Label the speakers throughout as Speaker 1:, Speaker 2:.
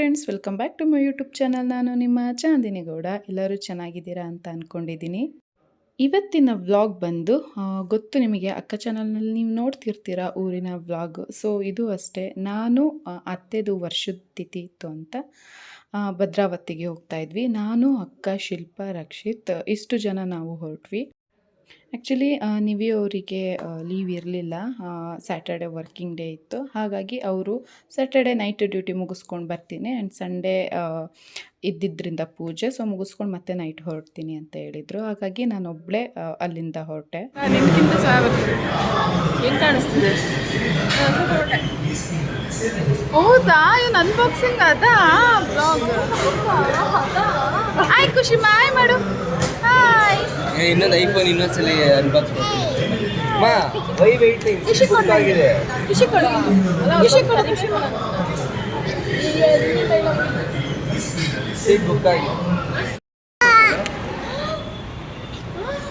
Speaker 1: Friends welcome back to my YouTube channel ನಾನು ನಿಮ್ಮ ಚಾಂದಿನಿ ಗೌಡ ಎಲ್ಲರೂ ಚೆನ್ನಾಗಿದ್ದೀರಾ ಅಂತ ಅಂದ್ಕೊಂಡಿದ್ದೀನಿ ಇವತ್ತಿನ ವ್ಲಾಗ್ ಬಂದು ಗೊತ್ತು ನಿಮಗೆ ಅಕ್ಕ ಚಾನಲ್ನಲ್ಲಿ ನೀವು ನೋಡ್ತಿರ್ತೀರ ಊರಿನ ವ್ಲಾಗ್ ಸೊ ಇದು ಅಷ್ಟೇ. ನಾನು ಅತ್ತೆದು ವರ್ಷದ ತಿಥಿ ಇತ್ತು ಅಂತ ಭದ್ರಾವತಿಗೆ ಹೋಗ್ತಾ ಇದ್ವಿ. ನಾನು, ಅಕ್ಕ, ಶಿಲ್ಪ, ರಕ್ಷಿತ್, ಇಷ್ಟು ಜನ ನಾವು ಹೊರಟ್ವಿ. ಆ್ಯಕ್ಚುಲಿ ನಿವಿ ಅವರಿಗೆ ಲೀವ್ ಇರಲಿಲ್ಲ. ಸ್ಯಾಟರ್ಡೆ ವರ್ಕಿಂಗ್ ಡೇ ಇತ್ತು. ಹಾಗಾಗಿ ಅವರು ಸ್ಯಾಟರ್ಡೆ ನೈಟ್ ಡ್ಯೂಟಿ ಮುಗಿಸ್ಕೊಂಡು ಬರ್ತೀನಿ. ಆ್ಯಂಡ್ ಸಂಡೇ ಇದ್ದಿದ್ದರಿಂದ ಪೂಜೆ. ಸೊ ಮುಗಿಸ್ಕೊಂಡು ಮತ್ತೆ ನೈಟ್ ಹೊರಡ್ತೀನಿ ಅಂತ ಹೇಳಿದರು. ಹಾಗಾಗಿ ನಾನೊಬ್ಬಳೇ ಅಲ್ಲಿಂದ ಹೊರಟೆ.
Speaker 2: ಕಾಣಿಸ್ತಿದೆ? ಹೌದಾ? ಏನು ಅನ್ಬಾಕ್ಸಿಂಗ್ ಅದಾ? ಖುಷಿ ಮಾಡು.
Speaker 3: ಇನ್ನೊಂದು ಐಫೋನ್ ಇನ್ನೊಂದ್ಸಲ ಅನ್ಬಾಕ್ಸ್ ಮಾ ವೈ ವೆಯ್ಟ್ ಆಗಿದೆ
Speaker 2: ಖುಷಿ ಕೊಡು ಖುಷಿ ಕೊಡು ಖುಷಿ ಕೊಡು
Speaker 3: ಸೀಟ್ ಬುಕ್ ಆಗಿದೆ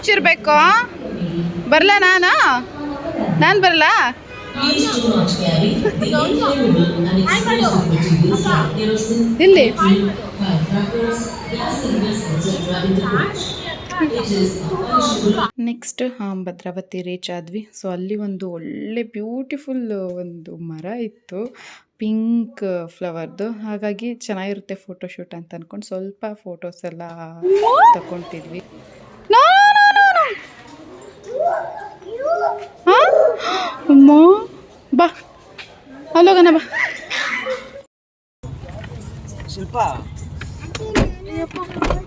Speaker 2: ಚಿರ್ಬೇಕು ಬರ್ಲಾ ನಾನಾ? ನಾನು ಬರಲಾ? ಇಲ್ಲಿ.
Speaker 1: ನೆಕ್ಸ್ಟ್ ಭದ್ರಾವತಿ ರೀಚ್ ಆದ್ವಿ ಸೊ ಅಲ್ಲಿ ಒಂದು ಒಳ್ಳೆ ಬ್ಯೂಟಿಫುಲ್ ಒಂದು ಮರ ಇತ್ತು. ಪಿಂಕ್ ಫ್ಲವರ್ದು ಹಾಗಾಗಿ ಚೆನ್ನಾಗಿರುತ್ತೆ ಫೋಟೋಶೂಟ್ ಅಂತ ಅಂದ್ಕೊಂಡು ಸ್ವಲ್ಪ ಫೋಟೋಸ್ ಎಲ್ಲ ತಗೊತಿದ್ವಿ
Speaker 2: ಬಾ. ಅಲ್ಲೋಗಣ ಬಾ.
Speaker 3: ಶಿಲ್ಪ.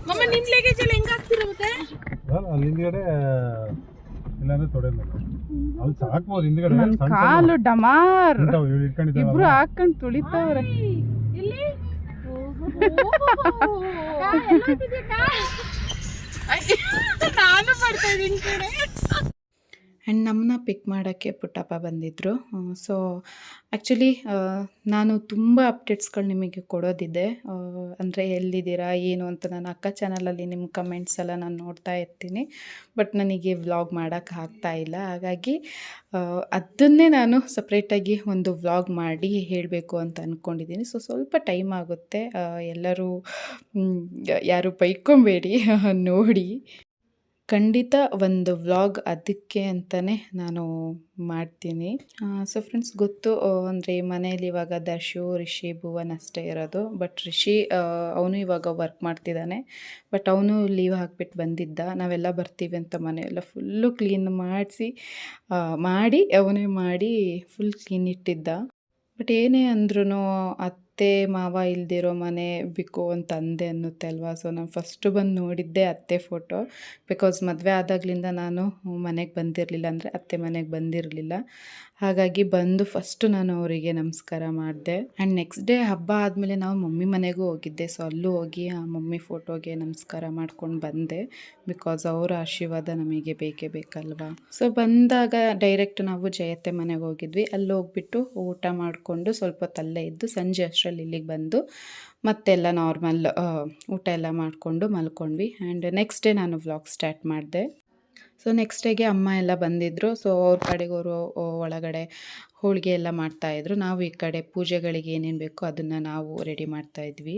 Speaker 2: ಮಮ್ಮ ನಿಮ್ ಲಗೇಜ್ ಎಲ್ಲ ಹೆಂಗ್ ಆಗ್ತಿರೋ ಮತ್ತೆ?
Speaker 4: ಅಲ್ಲಿ ಹಿಂದ್ಗಡೆ ಇಲ್ಲಾಂದ್ರೆ ತೊಡೆಲ್ಲ ಅಲ್ಲಿ ಸಾಕ್ಬೋದು ಹಿಂದ್ಗಡೆ
Speaker 2: ನನ್ ಕಾಲು ಡಮಾರ್. ಇಬ್ರು ಹಾಕೊಂಡ್ ತುಳಿತಾವ್ರೆ. ನಾನು ಮಾಡ್ತಾ ಇದೀನಿ ಕಡೆ
Speaker 1: ಆ್ಯಂಡ್ ನಮ್ಮನ್ನ ಪಿಕ್ ಮಾಡೋಕ್ಕೆ ಪುಟ್ಟಪ್ಪ ಬಂದಿದ್ದರು ಸೊ ಆ್ಯಕ್ಚುಲಿ ನಾನು ತುಂಬ ಅಪ್ಡೇಟ್ಸ್ಗಳು ನಿಮಗೆ ಕೊಡೋದಿದೆ. ಅಂದರೆ ಎಲ್ಲಿದ್ದೀರಾ, ಏನು ಅಂತ ನಾನು ಅಕ್ಕ ಚಾನಲಲ್ಲಿ ನಿಮ್ಮ ಕಮೆಂಟ್ಸ್ ಎಲ್ಲ ನಾನು ನೋಡ್ತಾ ಇರ್ತೀನಿ. ಬಟ್ ನನಗೆ ವ್ಲಾಗ್ ಮಾಡೋಕ್ಕೆ ಆಗ್ತಾ ಇಲ್ಲ. ಹಾಗಾಗಿ ಅದನ್ನೇ ನಾನು ಸಪ್ರೇಟಾಗಿ ಒಂದು ವ್ಲಾಗ್ ಮಾಡಿ ಹೇಳಬೇಕು ಅಂತ ಅಂದ್ಕೊಂಡಿದ್ದೀನಿ ಸೊ ಸ್ವಲ್ಪ ಟೈಮ್ ಆಗುತ್ತೆ. ಎಲ್ಲರೂ ಯಾರು ಬೈಕೊಂಬೇಡಿ, ನೋಡಿ. ಖಂಡಿತ ಒಂದು ವ್ಲಾಗ್ ಅದಕ್ಕೆ ಅಂತಲೇ ನಾನು ಮಾಡ್ತೀನಿ. ಸೊ ಫ್ರೆಂಡ್ಸ್ ಗೊತ್ತು ಅಂದರೆ ಮನೆಯಲ್ಲಿ ಇವಾಗ ದರ್ಶು, ರಿಷಿ, ಭುವನ್ ಅಷ್ಟೇ ಇರೋದು. ಬಟ್ ರಿಷಿ ಅವನು ಇವಾಗ ವರ್ಕ್ ಮಾಡ್ತಿದ್ದಾನೆ. ಬಟ್ ಅವನು ಲೀವ್ ಹಾಕ್ಬಿಟ್ಟು ಬಂದಿದ್ದ. ನಾವೆಲ್ಲ ಬರ್ತೀವಿ ಅಂತ ಮನೆಯೆಲ್ಲ ಫುಲ್ಲು ಕ್ಲೀನ್ ಮಾಡಿಸಿ ಮಾಡಿ, ಅವನೇ ಮಾಡಿ ಫುಲ್ ಕ್ಲೀನ್ ಇಟ್ಟಿದ್ದ. ಬಟ್ ಏನೇ ಅಂದ್ರೂ ಅತ್ತೆ ಮಾವ ಇಲ್ದಿರೋ ಮನೆ ಬಿಕೋ ಅಂತ ಅಂದೆ ಅನ್ನುತ್ತೆ ಅಲ್ವಾ ಸೊ ನಾನು ಫಸ್ಟು ಬಂದು ನೋಡಿದ್ದೆ ಅತ್ತೆ ಫೋಟೋ ಬಿಕಾಸ್ ಮದುವೆ ಆದಾಗಲಿಂದ ನಾನು ಮನೆಗೆ ಬಂದಿರಲಿಲ್ಲ ಅಂದರೆ ಅತ್ತೆ ಮನೆಗೆ ಬಂದಿರಲಿಲ್ಲ. ಹಾಗಾಗಿ ಬಂದು ಫಸ್ಟು ನಾನು ಅವರಿಗೆ ನಮಸ್ಕಾರ ಮಾಡಿದೆ. ಆ್ಯಂಡ್ ನೆಕ್ಸ್ಟ್ ಡೇ ಹಬ್ಬ ಆದಮೇಲೆ ನಾವು ಮಮ್ಮಿ ಮನೆಗೂ ಹೋಗಿದ್ದೆ. ಸೊ ಅಲ್ಲೂ ಹೋಗಿ ಆ ಮಮ್ಮಿ ಫೋಟೋಗೆ ನಮಸ್ಕಾರ ಮಾಡ್ಕೊಂಡು ಬಂದೆ ಬಿಕಾಸ್ ಅವರ ಆಶೀರ್ವಾದ ನಮಗೆ ಬೇಕೇ ಬೇಕಲ್ವಾ? ಸೊ ಬಂದಾಗ ಡೈರೆಕ್ಟ್ ನಾವು ಜಯತ್ತೆ ಮನೆಗೆ ಹೋಗಿದ್ವಿ. ಅಲ್ಲಿ ಹೋಗ್ಬಿಟ್ಟು ಊಟ ಮಾಡಿಕೊಂಡು ಸ್ವಲ್ಪ ಹೊತ್ತು ಅಲ್ಲೇ ಇದ್ದು ಸಂಜೆ ಅಷ್ಟರಲ್ಲಿ ಇಲ್ಲಿಗೆ ಬಂದು ಮತ್ತೆಲ್ಲ ನಾರ್ಮಲ್ ಊಟ ಎಲ್ಲ ಮಾಡಿಕೊಂಡು ಮಲ್ಕೊಂಡ್ವಿ. ಆ್ಯಂಡ್ ನೆಕ್ಸ್ಟ್ ಡೇ ನಾನು ವ್ಲಾಗ್ ಸ್ಟಾರ್ಟ್ ಮಾಡಿದೆ. ಸೊ ನೆಕ್ಸ್ಟ್ ಡೇಗೆ ಅಮ್ಮ ಎಲ್ಲ ಬಂದಿದ್ದರು ಸೊ ಅವ್ರ ಕಡೆಗೆ ಅವರು ಒಳಗಡೆ ಹೋಳಿಗೆ ಎಲ್ಲ ಮಾಡ್ತಾಯಿದ್ರು ನಾವು ಈ ಕಡೆ ಪೂಜೆಗಳಿಗೆ ಏನೇನು ಬೇಕೋ ಅದನ್ನು ನಾವು ರೆಡಿ ಮಾಡ್ತಾ ಇದ್ವಿ.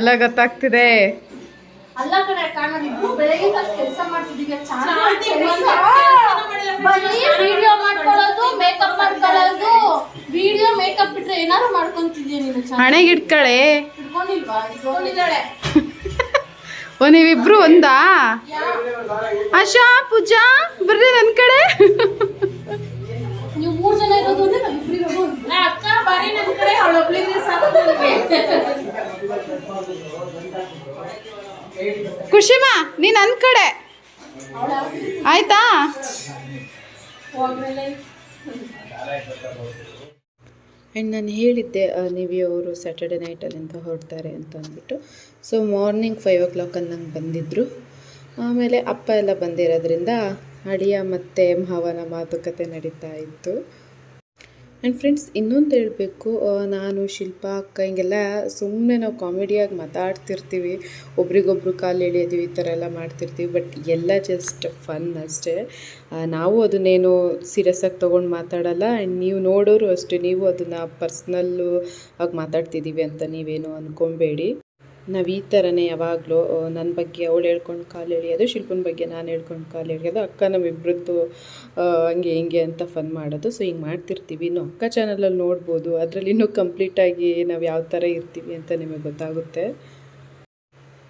Speaker 2: ಎಲ್ಲ ಗೊತ್ತಾಗ್ತಿದೆ?
Speaker 5: ಅಲ್ಲ ಕಡೆ ಕಾಣೋದಿದ್ರು ಬೆಳಗ್ಗೆ ಕೆಲಸ ವಿಡಿಯೋ ಮೇಕಪ್ ಬಿಟ್ರೆ ಏನಾದ್ರು ಮಾಡ್ಕೊಂತಿದ್ಯಾ ನೀನು
Speaker 2: ಹಣೆಗೆ ಇಟ್ಕಳೆ
Speaker 5: ಇಟ್ಕೊಂಡಿಲ್ವಾ ಇಟ್ಕೊಂಡಿದ್ದಾಳೆ
Speaker 2: ಓ ನೀವಿಬ್ರು ಒಂದಾ? ಆಶಾ ಪೂಜಾ ಬರ್ರಿ ನನ್ನ ಕಡೆ.
Speaker 5: ನೀವು ಮೂರು ಜನ ಇರೋದು ಅಂದ್ರೆ ನಾವ್ ಇಬ್ರಿರೋದು ಅಕ್ಕ ಬರೀ ನನ್ ಕಡೆ ಸಾಕು.
Speaker 2: ಖುಷಿಮಾ ನೀ ನನ್ನ ಕಡೆ. ಆಯ್ತಾ?
Speaker 5: ಹೋಗ್ಮೇಲೆ
Speaker 1: ಆ್ಯಂಡ್ ನಾನು ಹೇಳಿದ್ದೆ ನಿವಿ ಅವರು ಸ್ಯಾಟರ್ಡೆ ನೈಟ್ ಅಲ್ಲಿಂದ ಹೊರಡ್ತಾರೆ ಅಂತ ಅಂದ್ಬಿಟ್ಟು. So morning five o'clock ನಂಗೆ ಬಂದಿದ್ದರು ಆಮೇಲೆ ಅಪ್ಪ ಎಲ್ಲ ಬಂದಿರೋದ್ರಿಂದ ಅಳಿಯ ಮತ್ತು ಮಾವನ ಮಾತುಕತೆ ನಡೀತಾ ಇತ್ತು. ಆ್ಯಂಡ್ ಫ್ರೆಂಡ್ಸ್ ಇನ್ನೊಂದು ಹೇಳಬೇಕು ನಾನು, ಶಿಲ್ಪ, ಅಕ್ಕ, ಹಿಂಗೆಲ್ಲ ಸುಮ್ಮನೆ ನಾವು ಕಾಮಿಡಿಯಾಗಿ ಮಾತಾಡ್ತಿರ್ತೀವಿ. ಒಬ್ರಿಗೊಬ್ರು ಕಾಲು ಎಳೆಯೋದು ಈ ಥರ ಎಲ್ಲ ಮಾಡ್ತಿರ್ತೀವಿ. ಬಟ್ ಎಲ್ಲ ಜಸ್ಟ್ ಫನ್ ಅಷ್ಟೇ. ನಾವು ಅದನ್ನೇನು ಸೀರಿಯಸ್ ಆಗಿ ತೊಗೊಂಡು ಮಾತಾಡಲ್ಲ. ಆ್ಯಂಡ್ ನೀವು ನೋಡೋರು ಅಷ್ಟೇ, ನೀವು ಅದನ್ನು ಪರ್ಸ್ನಲ್ಲು ಆಗಿ ಮಾತಾಡ್ತಿದ್ದೀವಿ ಅಂತ ನೀವೇನು ಅಂದ್ಕೊಬೇಡಿ ನಾವು ಈ ಥರನೇ ಯಾವಾಗಲೂ ನನ್ನ ಬಗ್ಗೆ ಅವಳು ಹೇಳ್ಕೊಂಡು ಕಾಲು ಎಳೆಯೋದು, ಶಿಲ್ಪನ ಬಗ್ಗೆ ನಾನು ಹೇಳ್ಕೊಂಡು ಕಾಲು ಎಳೆಯೋದು, ಅಕ್ಕ ನಮ್ಮಿಬ್ಬರದ್ದು ಹಂಗೆ ಹಿಂಗೆ ಅಂತ ಫನ್ ಮಾಡೋದು. ಸೊ, ಹಿಂಗೆ ಮಾಡ್ತಿರ್ತೀವಿ. ಇನ್ನು ಅಕ್ಕ ಚಾನಲಲ್ಲಿ ನೋಡ್ಬೋದು. ಅದರಲ್ಲಿ ಇನ್ನೂ ಕಂಪ್ಲೀಟಾಗಿ ನಾವು ಯಾವ ಥರ ಇರ್ತೀವಿ ಅಂತ ನಿಮಗೆ ಗೊತ್ತಾಗುತ್ತೆ.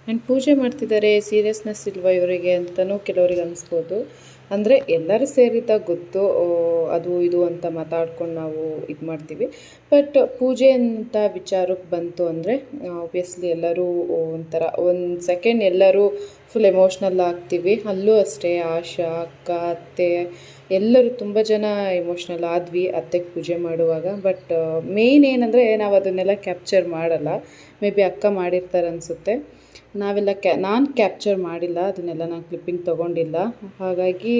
Speaker 1: ಆ್ಯಂಡ್ ಪೂಜೆ ಮಾಡ್ತಿದ್ದಾರೆ ಸೀರಿಯಸ್ನೆಸ್ ಇಲ್ವಾ ಇವರಿಗೆ ಅಂತಲೂ ಕೆಲವರಿಗೆ ಅನಿಸ್ಬೋದು. ಅಂದರೆ ಎಲ್ಲರೂ ಸೇರಿದ ಗೊತ್ತು ಅದು ಇದು ಅಂತ ಮಾತಾಡ್ಕೊಂಡು ನಾವು ಇದು ಮಾಡ್ತೀವಿ. ಬಟ್ ಪೂಜೆ ಅಂತ ವಿಚಾರಕ್ಕೆ ಬಂತು ಅಂದರೆ ಆಬ್ವಿಯಸ್ಲಿ ಎಲ್ಲರೂ ಒಂಥರ, ಒಂದು ಸೆಕೆಂಡ್ ಎಲ್ಲರೂ ಫುಲ್ ಎಮೋಷ್ನಲ್ ಆಗ್ತೀವಿ. ಅಲ್ಲೂ ಅಷ್ಟೇ ಆಶಾ, ಅಕ್ಕ, ಅತ್ತೆ, ಎಲ್ಲರೂ ತುಂಬ ಜನ ಎಮೋಷ್ನಲ್ ಆದ್ವಿ ಅತ್ತೆಗೆ ಪೂಜೆ ಮಾಡುವಾಗ. ಬಟ್ ಮೇಯ್ನ್ ಏನಂದರೆ ನಾವು ಅದನ್ನೆಲ್ಲ ಕ್ಯಾಪ್ಚರ್ ಮಾಡಲ್ಲ. ಮೇ ಬಿ ಅಕ್ಕ ಮಾಡಿರ್ತಾರೆ ಅನಿಸುತ್ತೆ. ನಾವೆಲ್ಲ ಕ್ಯಾ ನಾನು ಕ್ಯಾಪ್ಚರ್ ಮಾಡಿಲ್ಲ, ಅದನ್ನೆಲ್ಲ ನಾನು ಕ್ಲಿಪ್ಪಿಂಗ್ ತೊಗೊಂಡಿಲ್ಲ. ಹಾಗಾಗಿ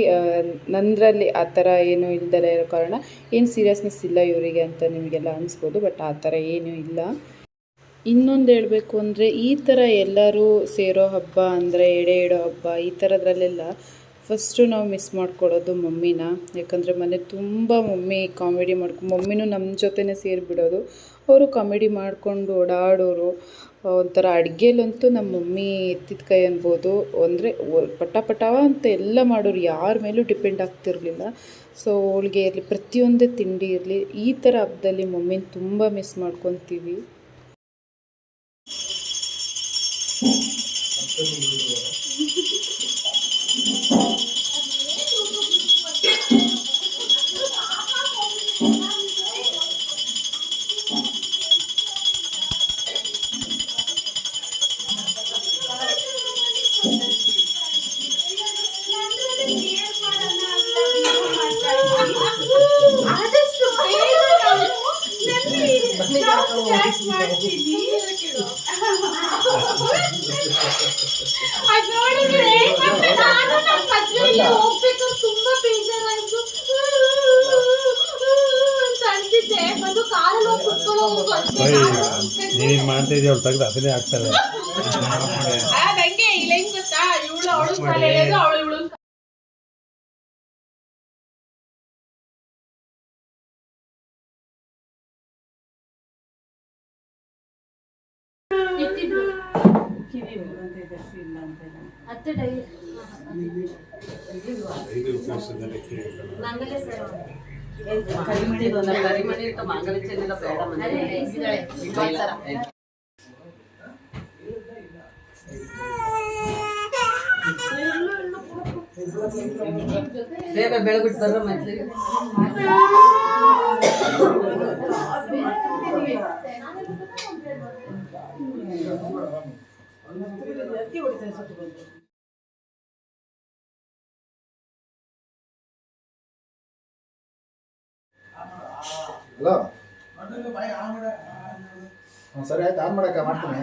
Speaker 1: ನಂದರಲ್ಲಿ ಆ ಥರ ಏನೂ ಇಲ್ದಲೇ ಇರೋ ಕಾರಣ ಏನು ಸೀರಿಯಸ್ನೆಸ್ ಇಲ್ಲ ಇವರಿಗೆ ಅಂತ ನಿಮಗೆಲ್ಲ ಅನಿಸ್ಬೋದು ಬಟ್ ಆ ಥರ ಏನೂ ಇಲ್ಲ. ಇನ್ನೊಂದು ಹೇಳಬೇಕು ಅಂದರೆ, ಈ ಥರ ಎಲ್ಲರೂ ಸೇರೋ ಹಬ್ಬ ಅಂದರೆ ಎಡೆ ಇಡೋ ಹಬ್ಬ, ಈ ಥರದ್ರಲ್ಲೆಲ್ಲ ಫಸ್ಟು ನಾವು ಮಿಸ್ ಮಾಡ್ಕೊಳ್ಳೋದು ಮಮ್ಮಿನ. ಯಾಕಂದರೆ ಮನೆ ತುಂಬ ಮಮ್ಮಿ ಕಾಮಿಡಿ ಮಾಡ್ಕೊ, ಮಮ್ಮಿನೂ ನಮ್ಮ ಜೊತೆನೇ ಸೇರಿಬಿಡೋದು. ಅವರು ಕಾಮಿಡಿ ಮಾಡಿಕೊಂಡು ಓಡಾಡೋರು. ಒಂಥರ ಅಡುಗೆಲಂತೂ ನಮ್ಮ ಮಮ್ಮಿ ಎತ್ತಿದ ಕೈ ಅನ್ಬೋದು. ಅಂದರೆ ಪಟ ಅಂತ ಎಲ್ಲ ಮಾಡೋರು ಯಾರ ಮೇಲೂ ಡಿಪೆಂಡ್ ಆಗ್ತಿರಲಿಲ್ಲ. ಸೊ ಹೋಳಿಗೆ ಇರಲಿ, ಪ್ರತಿಯೊಂದೇ ತಿಂಡಿ ಇರಲಿ, ಈ ಥರ ಹಬ್ಬದಲ್ಲಿ ಮಮ್ಮಿನ ತುಂಬ ಮಿಸ್ ಮಾಡ್ಕೊತೀವಿ.
Speaker 6: ಇವಳು ಅವಳು ಕಾಲ ಎಳೆಯೋದು ಅವಳು ಇವಳು ಇಟ್ಟಿದ್ರು ಅತ್ತೆ ಡೈ ಮಂಗಲ ಸರ್ ಅದೇ ಇದ್ದಾಳೆ.
Speaker 7: ಬೇಗ ಬೆಳಗ್ಬಿಟ್ಟು ಬರ್ರ ಮತ್ತೆ
Speaker 8: ಹಲೋ ಹ್ಞೂ ಸರಿ ಆಯ್ತು ಆನ್ ಮಾಡಕ್ಕ ಮಾಡ್ತೀನಿ.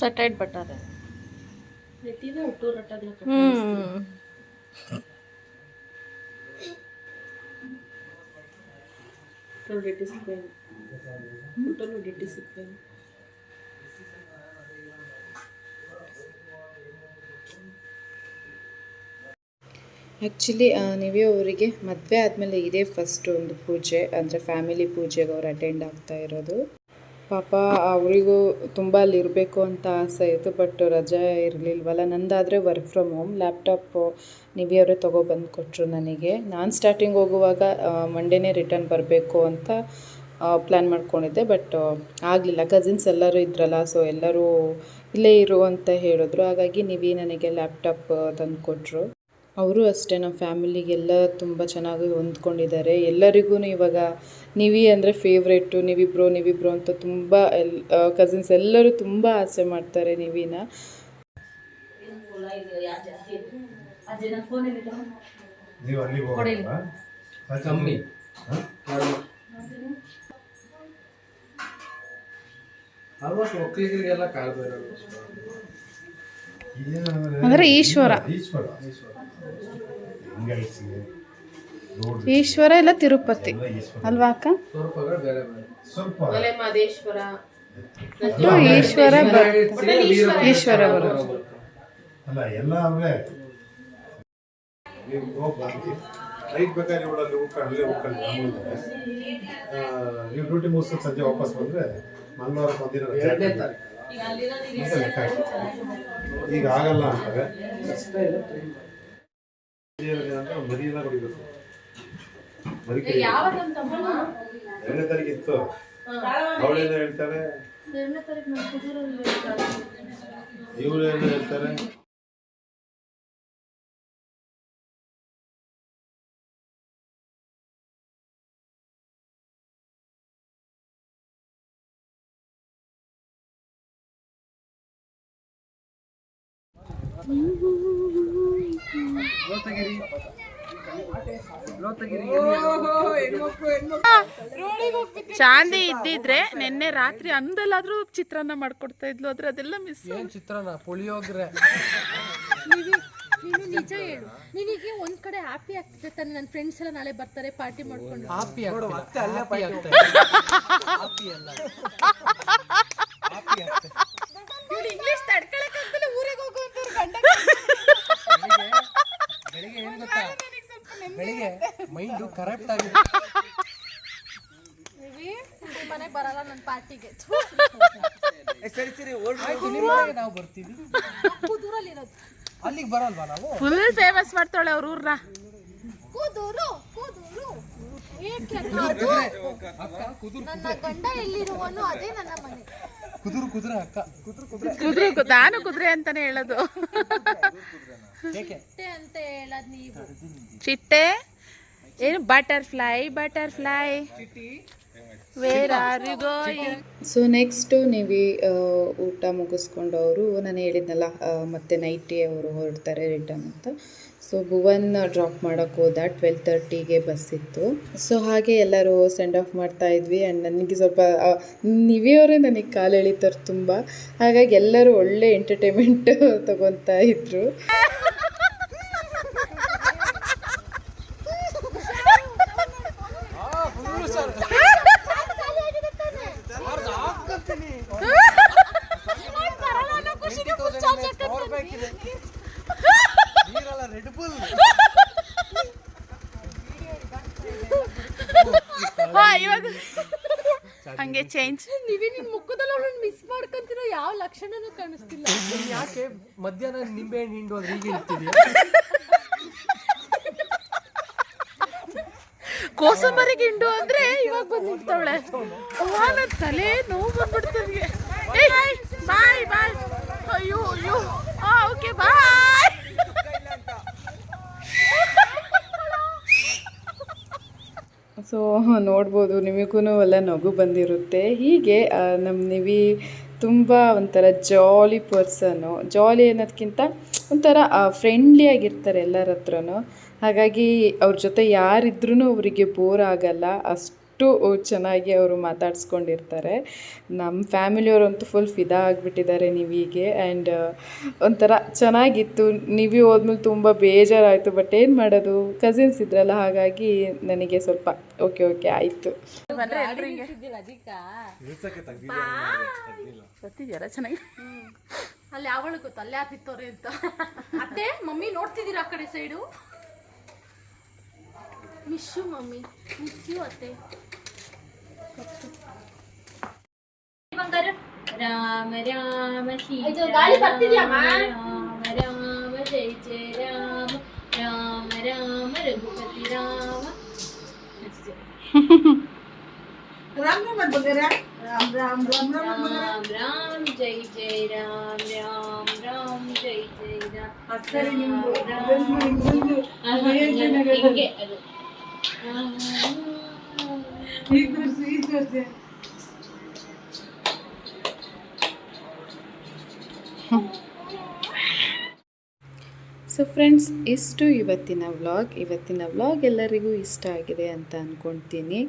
Speaker 6: ಸಟೈಡ್ ಬಟ್ಟಾರೆ ಡಿಸಿಪ್ಲಿನ್ ಡಿಸಿಪ್ಲಿನ್
Speaker 1: ಆ್ಯಕ್ಚುಲಿ ನೀವೇ ಅವರಿಗೆ ಮದುವೆ ಆದಮೇಲೆ ಇದೇ ಫಸ್ಟ್ ಒಂದು ಪೂಜೆ ಅಂದರೆ ಫ್ಯಾಮಿಲಿ ಪೂಜೆಗೆ ಅವ್ರು ಅಟೆಂಡ್ ಆಗ್ತಾ ಇರೋದು. ಪಾಪ ಅವರಿಗೂ ತುಂಬ ಅಲ್ಲಿರಬೇಕು ಅಂತ ಆಸೆ ಇತ್ತು ಬಟ್ ರಜೆ ಇರಲಿಲ್ವಲ್ಲ. ನಂದಾದರೆ ವರ್ಕ್ ಫ್ರಮ್ ಹೋಮ್ ಲ್ಯಾಪ್ಟಾಪು ನಿವಿಯವರೇ ತೊಗೊಬಂದು ಕೊಟ್ಟರು ನನಗೆ. ನಾನು ಸ್ಟಾರ್ಟಿಂಗ್ ಹೋಗುವಾಗ ಮಂಡೇನೇ ರಿಟರ್ನ್ ಬರಬೇಕು ಅಂತ ಪ್ಲ್ಯಾನ್ ಮಾಡ್ಕೊಂಡಿದ್ದೆ ಬಟ್ ಆಗಲಿಲ್ಲ. ಕಸಿನ್ಸ್ ಎಲ್ಲರೂ ಇದ್ರಲ್ಲ ಸೊ ಎಲ್ಲರೂ ಇಲ್ಲೇ ಇರು ಅಂತ ಹೇಳಿದ್ರು. ಹಾಗಾಗಿ ನಿವಿ ನನಗೆ ಲ್ಯಾಪ್ಟಾಪ್ ತಂದು ಕೊಟ್ಟರು ಅವರು ಅಷ್ಟೇ ನಮ್ಮ ಫ್ಯಾಮಿಲಿಗೆಲ್ಲ ತುಂಬ ಚೆನ್ನಾಗಿ ಹೊಂದ್ಕೊಂಡಿದ್ದಾರೆ. ಎಲ್ಲರಿಗೂ ಇವಾಗ ನಿವಿ ಅಂದರೆ ಫೇವ್ರೇಟು ನೀವಿಬ್ರು ನೀವಿಬ್ರು ಅಂತ ತುಂಬ ಎಲ್ ಕಸಿನ್ಸ್ ಎಲ್ಲರೂ ತುಂಬ ಆಸೆ ಮಾಡ್ತಾರೆ ನಿವಿನ
Speaker 4: ನೀವು
Speaker 7: ಆಲ್ಮೋಸ್ಟ್ ಒಕ್ಕಲಿಗರಿಗೆಲ್ಲ ಕಾಲ್ ಬರೋದು
Speaker 1: ಅಂದರೆ ಈಶ್ವರ.
Speaker 4: ಈಶ್ವರ.
Speaker 1: ಇಲ್ಲ ತಿರುಪತಿ. ಅಲ್ವಾ ಅಕ್ಕ? ಈಶ್ವರ ಈಶ್ವರ
Speaker 4: ನೈಟ್ ಬೇಕಾದ್ರೆ ನೀವು ಡ್ಯೂಟಿ ಮುಗಿಸ್ಕೊಂಡು ಸಂಜೆ ವಾಪಸ್ ಬಂದರೆ ಮಂಗಳವಾರ ಒಂದಿನ ಲೆಕ್ಕ. ಈಗ ಆಗಲ್ಲ ಅಂತಾರೆ ಅಂದ್ರೆ ಮರಿಯೆಲ್ಲ ಕುಡಿಬೇಕು ಮರಿ ಎರಡನೇ ತಾರೀಕು ಇತ್ತು. ಅವಳೆಲ್ಲ ಹೇಳ್ತಾರೆ? ಇವಳೆಲ್ಲ ಹೇಳ್ತಾರೆ?
Speaker 9: ಚಾಂದಿ ಇದ್ದಿದ್ರೆ ನಿನ್ನೆ ರಾತ್ರಿ ಅಂದಲ್ಲಾದ್ರೂ ಚಿತ್ರಾನ್ನ ಮಾಡ್ಕೊಡ್ತಾ ಇದ್ಲು ಆದ್ರೆ ಅದೆಲ್ಲ ಮಿಸ್
Speaker 7: ಏನ್ ಚಿತ್ರಾನ್ನ? ಪುಳಿಯೋಗ್ರೆ
Speaker 6: ನೀನು ನಿಜ ಹೇಳು. ನಿನಗೆ ಒಂದ್ ಕಡೆ ಹ್ಯಾಪಿ ಆಗ್ತಿದೆ ತಾನೆ. ನನ್ನ ಫ್ರೆಂಡ್ಸ್ ಎಲ್ಲ ನಾಳೆ ಬರ್ತಾರೆ ಪಾರ್ಟಿ ಮಾಡ್ಕೊಂಡು.
Speaker 7: ಹಾಪಿ ಮತ್ತೆ ಅಲ್ಲೇ ಆಗ್ತದೆ
Speaker 9: ಇಂಗ್ಲಿಷ್ ತಡ್ಕೊಳಕ್ಕಾಗ್ದಲೆ ಊರಿಗೆ ಹೋಗುವಂತವ್ರು ಗಂಡ
Speaker 7: ಬೆಳಿಗ್ಗೆ ಏನು ಗೊತ್ತಾ? ಬೆಳಿಗ್ಗೆ ಮೈಂಡ್ ಕರೆಕ್ಟ್ ಆಗಿದೆ
Speaker 6: ಮನೆಗೆ ಬರಲ್ಲ ನನ್ನ ಪಾರ್ಟಿಗೆ.
Speaker 7: ಸರಿ ಸರಿ ನಾವು ಬರ್ತೀವಿ.
Speaker 6: ಕೂದೂರಲ್ಲಿ ಇರೋದು.
Speaker 7: ಅಲ್ಲಿಗೆ ಬರಲ್ವಾ ನಾವು?
Speaker 9: ಫುಲ್ ಫೇಮಸ್ ಮಾಡ್ತಾಳೆ ಅವ್ರ ಊರ್ನ.
Speaker 6: ಕೂದೂರು ಕೂದೂರು ನನ್ನ ಗಂಡ ಎಲ್ಲಿರುವನು ಅದೇ ನನ್ನ ಮನೆ.
Speaker 7: ಕುದುರು ಕುದುರೆ ಅಕ್ಕ. ಕುದುರು
Speaker 9: ನಾನು ಕುದುರೆ ಅಂತಾನೆ ಹೇಳೋದು.
Speaker 7: ಏಕೆ?
Speaker 6: ಅಂತ ಹೇಳದ್ ನೀವು.
Speaker 9: ಚಿಟ್ಟೆ? ಏನು? Butterfly butterfly. Where are you going
Speaker 1: so next ನೀವು ಊಟ ಮುಗಿಸ್ಕೊಂಡು ಅವರು ನಾನು ಹೇಳಿದ್ನಲ್ಲ ಮತ್ತೆ ನೈಟಿ ಅವರು ಹೊರಡ್ತಾರೆ ರಿಟರ್ನ್ ಅಂತ. ಸೊ ಭುವನ್ ಡ್ರಾಪ್ ಮಾಡೋಕ್ಕೆ ಹೋದ ಟ್ವೆಲ್ ತರ್ಟಿಗೆ ಬಸ್ ಇತ್ತು. ಸೊ ಹಾಗೆ ಎಲ್ಲರೂ ಸೆಂಡ್ ಆಫ್ ಮಾಡ್ತಾ ಇದ್ವಿ ಆ್ಯಂಡ್ ನನಗೆ ಸ್ವಲ್ಪ ನಿವಿಯವರೇ ನನಗೆ ಕಾಲು ಎಳಿತಾರೆ ತುಂಬ. ಹಾಗಾಗಿ ಎಲ್ಲರೂ ಒಳ್ಳೆ ಎಂಟರ್ಟೈನ್ಮೆಂಟ್ ತಗೊತಾ ಇದ್ರು
Speaker 7: ರೆಡ್ ಬುಲ್
Speaker 9: ಇವಾಗ ಹಂಗೆ ಚೇಂಜ್
Speaker 6: ನೀವೇ ನಿನ್ ಮುಖದಲ್ಲಿ ಅವಳನ್ನ ಮಿಸ್ ಮಾಡ್ಕೊಂತಿರೋ ಯಾವ ಲಕ್ಷಣನೂ ಕಾಣಿಸ್ತಿಲ್ಲ.
Speaker 7: ಯಾಕೆ ಮಧ್ಯಾಹ್ನ ನಿಂಬೆ ಹಣ್ಣು ಹಿಂಡು ಅಂದ್ರೆ ಈಗ ಇರ್ತೀವಿ
Speaker 9: ಕೋಸಂಬರಿ ಗಿಂಡು ಅಂದ್ರೆ ಇವಾಗ ಬಂದು ನಿಂತವಳೆ ನನ್ನ ತಲೆ ನೋವು ಬಂದ್ಬಿಡ್ತದೆ ಬಾಯ್ ಬಾಯ್. ಅಯ್ಯೋ ಅಯ್ಯೋ. ಓಕೆ ಬಾಯ್
Speaker 1: ಸೊ, ನೋಡ್ಬೋದು ನಿಮಗೂ ಎಲ್ಲ ನಗು ಬಂದಿರುತ್ತೆ. ಹೀಗೆ ನಮ್ಮ ನಿವಿ ತುಂಬ ಒಂಥರ ಜಾಲಿ ಪರ್ಸನ್ನು ಜಾಲಿ ಅನ್ನೋದಕ್ಕಿಂತ ಒಂಥರ ಫ್ರೆಂಡ್ಲಿ ಆಗಿರ್ತಾರೆ ಎಲ್ಲರ ಹತ್ರನೂ. ಹಾಗಾಗಿ ಅವ್ರ ಜೊತೆ ಯಾರಿದ್ರೂ ಅವರಿಗೆ ಬೋರ್ ಆಗಲ್ಲ. ಅಷ್ಟು ಚೆನ್ನಾಗಿ ಅವರು ಮಾತಾಡಿಸ್ಕೊಂಡಿರ್ತಾರೆ. ನಮ್ಮ ಫ್ಯಾಮಿಲಿಯವರಂತೂ ಫುಲ್ ಫಿದಾ ಆಗಿಬಿಟ್ಟಿದ್ದಾರೆ ಹೀಗೆ ಆ್ಯಂಡ್ ಒಂಥರ ಚೆನ್ನಾಗಿತ್ತು. ನಿವಿ ಹೋದ್ಮೇಲೆ ತುಂಬ ಬೇಜಾರಾಯಿತು. ಬಟ್ ಏನು ಮಾಡೋದು? ಕಸಿನ್ಸ್ ಇದ್ರಲ್ಲ ಹಾಗಾಗಿ ನನಗೆ ಸ್ವಲ್ಪ ಓಕೆ ಓಕೆ ಆಯಿತು.
Speaker 9: ಸತ್ತಿದ್ಯಾರ ಚೆನ್ನಾಗಿ?
Speaker 6: ಅಲ್ಲಿ ಯಾವಳು ಗೊತ್ತು ಅಲ್ಲೇ ಅಂತ. ಅತ್ತೆ ಮಮ್ಮಿ ನೋಡ್ತಿದ್ದೀರಾ ಆ ಕಡೆ ಸೈಡು രാമ രാമ രാമ രാമ ജയിച്ച
Speaker 9: രാമ രാമ രാമ
Speaker 6: രഘുപതി രാമ राम राम मत बगैरा राम राम राम राम राम राम जय जय राम राम राम जय जय राम अक्सर राम राम इंगे
Speaker 1: ಸೊ ಫ್ರೆಂಡ್ಸ್ ಇಷ್ಟು ಇವತ್ತಿನ ವ್ಲಾಗ್ ಇವತ್ತಿನ ವ್ಲಾಗ್ ಎಲ್ಲರಿಗೂ ಇಷ್ಟ ಆಗಿದೆ ಅಂತ ಅಂದ್ಕೊಳ್ತೀನಿ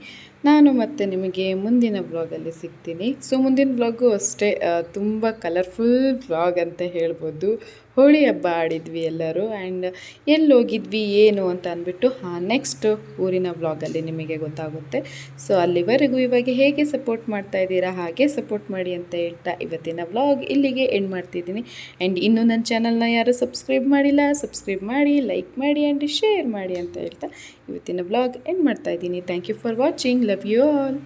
Speaker 1: ನಾನು ಮತ್ತೆ ನಿಮಗೆ ಮುಂದಿನ ಬ್ಲಾಗಲ್ಲಿ ಸಿಗ್ತೀನಿ. ಸೊ ಮುಂದಿನ ಬ್ಲಾಗು ಅಷ್ಟೇ ತುಂಬ ಕಲರ್ಫುಲ್ ಬ್ಲಾಗ್ ಅಂತ ಹೇಳ್ಬೋದು. ಹೋಳಿ ಹಬ್ಬ ಆಡಿದ್ವಿ ಎಲ್ಲರೂ ಆ್ಯಂಡ್ ಎಲ್ಲಿ ಹೋಗಿದ್ವಿ ಏನು ಅಂತ ಅಂದ್ಬಿಟ್ಟು ಹಾಂ ನೆಕ್ಸ್ಟ್ ಊರಿನ ಬ್ಲಾಗಲ್ಲಿ ನಿಮಗೆ ಗೊತ್ತಾಗುತ್ತೆ. ಸೊ ಅಲ್ಲಿವರೆಗೂ ಇವಾಗ ಹೇಗೆ ಸಪೋರ್ಟ್ ಮಾಡ್ತಾ ಇದ್ದೀರಾ, ಹಾಗೆ ಸಪೋರ್ಟ್ ಮಾಡಿ ಅಂತ ಹೇಳ್ತಾ ಇವತ್ತಿನ ಬ್ಲಾಗ್ ಇಲ್ಲಿಗೆ ಎಂಡ್ ಮಾಡ್ತಿದ್ದೀನಿ. ಆ್ಯಂಡ್ ಇನ್ನೂ ನನ್ನ ಚಾನಲ್ನ ಯಾರು ಸಬ್ಸ್ಕ್ರೈಬ್ ಮಾಡಿಲ್ಲ ಸಬ್ಸ್ಕ್ರೈಬ್ ಮಾಡಿ ಲೈಕ್ ಮಾಡಿ ಆ್ಯಂಡ್ ಶೇರ್ ಮಾಡಿ ಅಂತ ಹೇಳ್ತಾ ಇವತ್ತಿನ ವ್ಲಾಗ್ ಎಂಡ್ ಮಾಡ್ತಾ ಇದ್ದೀನಿ. Thank you for watching love you all